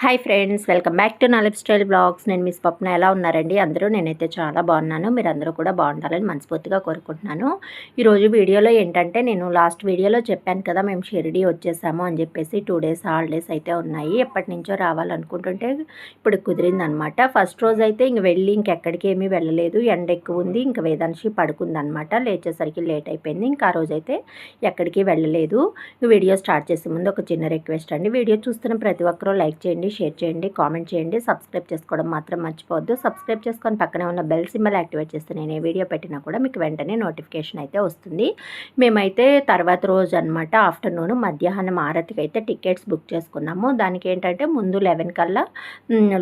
Hi friends welcome back to నా style blogs నేను miss పప్న ఎలా ఉన్నారండి? అందరూ నేనైతే చాలా బాగున్నాను. మీరు అందరూ కూడా బాగుండాలని మనస్ఫూర్తిగా కోరుకుంటున్నాను. ఈరోజు వీడియోలో ఏంటంటే నేను లాస్ట్ వీడియోలో చెప్పాను కదా మేము షిరిడి వచ్చేసాము అని చెప్పేసి టూ డేస్ హాలిడేస్ అయితే ఉన్నాయి. ఎప్పటి నుంచో రావాలనుకుంటుంటే ఇప్పుడు కుదిరిందనమాట. ఫస్ట్ రోజు అయితే ఇంక వెళ్ళి ఇంకెక్కడికి ఏమీ వెళ్ళలేదు. ఎండ ఎక్కువ ఉంది ఇంకా వేదాంశి పడుకుందనమాట. లేచేసరికి లేట్ అయిపోయింది. ఇంకా ఆ రోజు అయితే ఎక్కడికి వెళ్ళలేదు. వీడియో స్టార్ట్ చేసే ముందు ఒక చిన్న రిక్వెస్ట్ అండి. వీడియో చూస్తున్న ప్రతి ఒక్కరూ లైక్ చేయండి. చేయండి షేర్ చేయండి కామెంట్ చేయండి సబ్స్క్రైబ్ చేసుకోవడం మాత్రం మర్చిపోవద్దు. సబ్స్క్రైబ్ చేసుకొని పక్కనే ఉన్న బెల్ సింబల్ యాక్టివేట్ చేస్తే నేను ఏ వీడియో పెట్టినా కూడా మీకు వెంటనే నోటిఫికేషన్ అయితే వస్తుంది. మేమైతే తర్వాత రోజు అనమాట ఆఫ్టర్నూన్ మధ్యాహ్నం ఆరతికి అయితే టికెట్స్ బుక్ చేసుకున్నాము. దానికి ఏంటంటే ముందు లెవెన్ కల్లా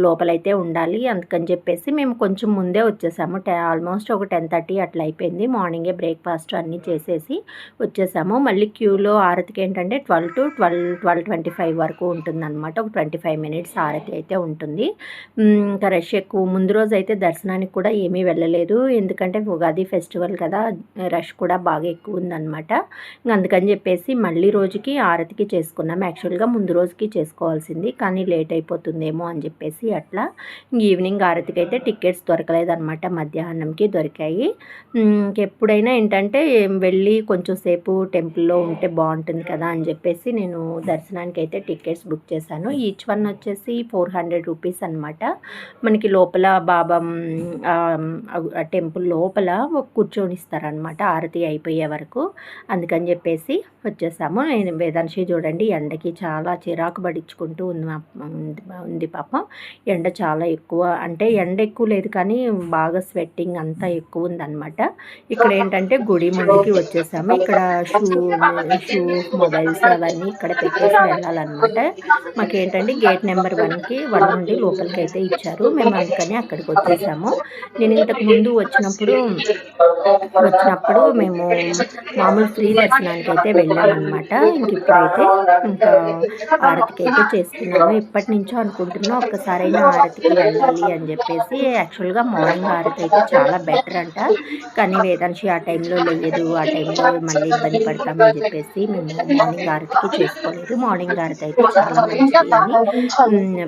లోపలైతే ఉండాలి అందుకని చెప్పేసి మేము కొంచెం ముందే వచ్చేసాము. ఆల్మోస్ట్ ఒక టెన్ థర్టీ అట్లా అయిపోయింది. మార్నింగే బ్రేక్ఫాస్ట్ అన్నీ చేసేసి వచ్చేసాము. మళ్ళీ క్యూలో ఆరతికి ఏంటంటే twelve to twelve twelve twenty five వరకు ఉంటుందన్నమాట. ఒక ట్వంటీ ఫైవ్ మినిట్స్ మినిట్స్ హారతి అయితే ఉంటుంది. ఇంకా రష్ ఎక్కువ ముందు రోజు అయితే దర్శనానికి కూడా ఏమీ వెళ్ళలేదు. ఎందుకంటే ఉగాది ఫెస్టివల్ కదా రష్ కూడా బాగా ఎక్కువ ఉందన్నమాట. అందుకని చెప్పేసి మళ్ళీ రోజుకి ఆరతికి చేసుకున్నాం. యాక్చువల్గా ముందు రోజుకి చేసుకోవాల్సింది కానీ లేట్ అయిపోతుందేమో అని చెప్పేసి అట్లా ఈవినింగ్ ఆరతికి అయితే టికెట్స్ దొరకలేదన్నమాట. మధ్యాహ్నంకి దొరికాయి. ఇంకెప్పుడైనా ఏంటంటే వెళ్ళి కొంచెం సేపు టెంపుల్లో ఉంటే బాగుంటుంది కదా అని చెప్పేసి నేను దర్శనానికి అయితే టికెట్స్ బుక్ చేశాను. ఈచ్ వన్ వచ్చి వచ్చేసి ఫోర్ హండ్రెడ్ రూపీస్ అనమాట మనకి లోపల బాబా టెంపుల్ లోపల కూర్చొనిస్తారనమాట ఆరతి అయిపోయే వరకు. అందుకని చెప్పేసి వచ్చేసాము. నేను వేదాంశి చూడండి ఎండకి చాలా చిరాకు పడించుకుంటూ ఉంది ఉంది పాపం. ఎండ చాలా ఎక్కువ అంటే ఎండ ఎక్కువ లేదు కానీ బాగా స్వెట్టింగ్ అంతా ఎక్కువ ఉందన్నమాట. ఇక్కడ ఏంటంటే గుడి ముందుకి వచ్చేసాము. ఇక్కడ షూ షూ మొబైల్స్ అవన్నీ ఇక్కడ పెట్టేసి వెళ్ళాలన్నమాట. మాకేంటంటే గేట్ నెంబర్ నెంబర్ వన్కి వన్ నుండి లోపలికి అయితే ఇచ్చారు. మేము అందుకని అక్కడికి వచ్చేసాము. నేను ఇంతకు ముందు వచ్చినప్పుడు వచ్చినప్పుడు మేము మామూలు ఫ్రీ దర్శనానికి అయితే వెళ్ళామన్నమాట. ఇంక ఇప్పుడైతే ఇంకా ఆరతికి అయితే చేస్తున్నాము ఎప్పటి నుంచో అనుకుంటున్నాం ఒక్కసారైనా ఆరతికి వెళ్ళాలి అని చెప్పేసి. యాక్చువల్గా మార్నింగ్ ఆరతి అయితే చాలా బెటర్ అంట. కానీ వేదాంశి ఆ టైంలో లేదు ఆ టైంలో మళ్ళీ ఇబ్బంది పడతామని చెప్పేసి మేము మార్నింగ్ ఆరతికి చేసుకోలేదు. మార్నింగ్ ఆరతి అయితే చాలా మంచిది అని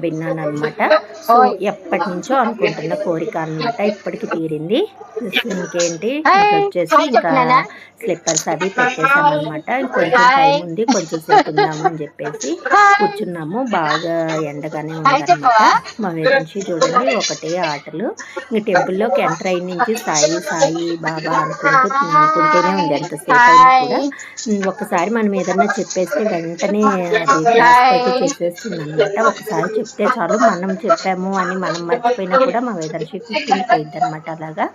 విన్నాను అనమాట సో ఎప్పటి నుంచో అనుకుంటున్న కోరిక అనమాట ఇప్పటికి తీరింది. ఇంకేంటి? వచ్చేసి ఇంకా స్లిప్పర్స్ అవి పెట్టేసామన్నమాట కొంచెం టైం ఉంది. కొంచెం సేపు ఉందామని చెప్పేసి కూర్చున్నాము. బాగా ఎండగానే ఉందన్నమాట. మా నుంచి చూడండి ఒకటే ఆటలు. ఇంక టెంపుల్లోకి ఎంటర్ అయిన నుంచి సాయి సాయి బాబా అనుకుంటూ అనుకుంటూనే ఉంది ఎంతసేపు అయినా కూడా. ఒకసారి మనం ఏదన్నా చెప్పేస్తే వెంటనే అది చేసేస్తుంది అనమాట ఒకసారి చెప్తే చాలు మనం చెప్పాము అని మనం మర్చిపోయినా కూడా మా వేదర్శి గుర్తుండిపోయింది అనమాట అలాగా.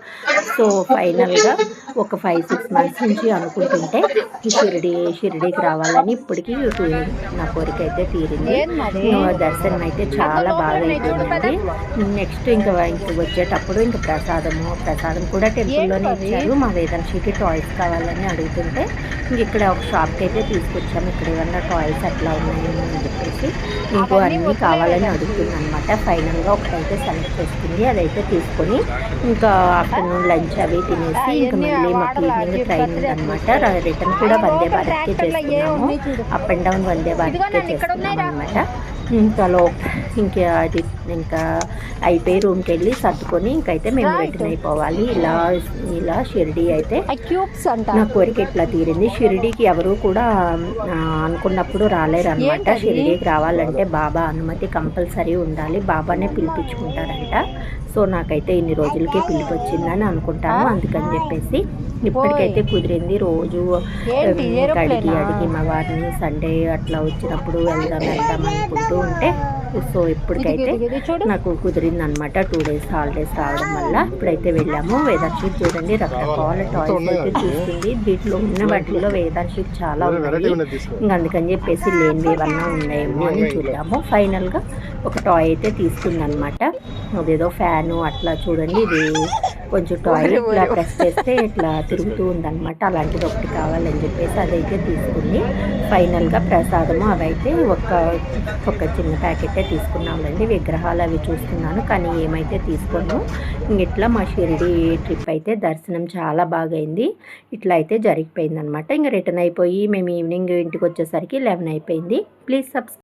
సో ఫైనల్గా ఒక ఫైవ్ సిక్స్ మంత్స్ నుంచి అనుకుంటుంటే షిరిడి షిరిడికి రావాలని ఇప్పటికీ నా కోరిక అయితే తీరింది. దర్శనం అయితే చాలా బాగా అయిపోయిందండి. నెక్స్ట్ ఇంకా ఇంక వచ్చేటప్పుడు ఇంకా ప్రసాదము ప్రసాదం కూడా టెంపుల్లోనే ఇచ్చారు. మా వేదంశికి టాయ్స్ కావాలని అడుగుతుంటే ఇంక ఇక్కడ ఒక షాప్కి అయితే తీసుకొచ్చాము. ఇక్కడ ఏమన్నా టాయ్స్ అట్లా ఉన్నాయని అని చెప్పేసి. ఇంకో అన్నీ కావాలని అడుగుతుంది అనమాట ఫైనల్గా ఒకటైతే సెలెక్ట్ చేసుకుంది అదైతే తీసుకొని ఇంకా ఆఫ్టర్నూన్ లంచ్ అవి తినేసి ఇంకా మళ్ళీ మాకు ఈవినింగ్ ట్రైన్ అనమాట రిటర్న్ కూడా వందే భారత్కే చేస్తున్నాము. అప్ అండ్ డౌన్ వందే భారత్కే చేస్తున్నాం అనమాట ఇంకా లో ఇంకా అది ఇంకా అయిపోయి రూమ్కి వెళ్ళి సర్దుకొని ఇంకైతే మేము రిటర్న్ అయిపోవాలి. ఇలా ఇలా షిరిడి అయితే నా కోరిక ఇట్లా తీరింది. షిరిడీకి ఎవరు కూడా అనుకున్నప్పుడు రాలేరు అనమాట షిరిడీకి రావాలంటే బాబా అనుమతి కంపల్సరీ ఉండాలి. బాబానే పిలిపించుకుంటారంట. సో నాకైతే ఇన్ని రోజులకే పిలిపి వచ్చిందని అనుకుంటాను. అందుకని చెప్పేసి ఇప్పటికైతే కుదిరింది రోజు అడిగి అడిగి మా వారిని సండే అట్లా వచ్చినప్పుడు వెళ్దాం వెళ్దాం అనుకుంటూ ఉంటే సో ఇప్పటికైతే నాకు కుదిరింది అనమాట టూ డేస్ హాలిడేస్ రావడం వల్ల. ఇప్పుడైతే వెళ్ళాము వేదాంశీట్ చూడండి రకరకాల టాయ్స్ అయితే చూస్తుంది. వీటిలో ఉన్న వాటిల్లో వేదాంశీట్ చాలా ఉన్నాయి. ఇంకా అందుకని చెప్పేసి లేనివి ఏమన్నా ఉన్నాయేమో అని చూద్దాము. ఫైనల్గా ఒక టాయ్ అయితే తీసుకుందనమాట. అదేదో ఫ్యాను అట్లా చూడండి. ఇది కొంచెం టాయ్ ఇట్లా ప్రెస్ చేస్తే ఇట్లా తిరుగుతూ ఉందన్నమాట. అలాంటిది ఒకటి కావాలని చెప్పేసి అదైతే తీసుకుంది ఫైనల్గా ప్రసాదము అవైతే ఒక ఒక చిన్న ప్యాకెటే తీసుకున్నామండి. విగ్రహాలు అవి చూస్తున్నాను కానీ ఏమైతే తీసుకోను. ఇట్లా మా షిరిడి ట్రిప్ అయితే దర్శనం చాలా బాగైంది. ఇట్లా అయితే జరిగిపోయింది అనమాట ఇంకా రిటర్న్ అయిపోయి మేము ఈవినింగ్ ఇంటికి వచ్చేసరికి లెవెన్ అయిపోయింది. Please subscribe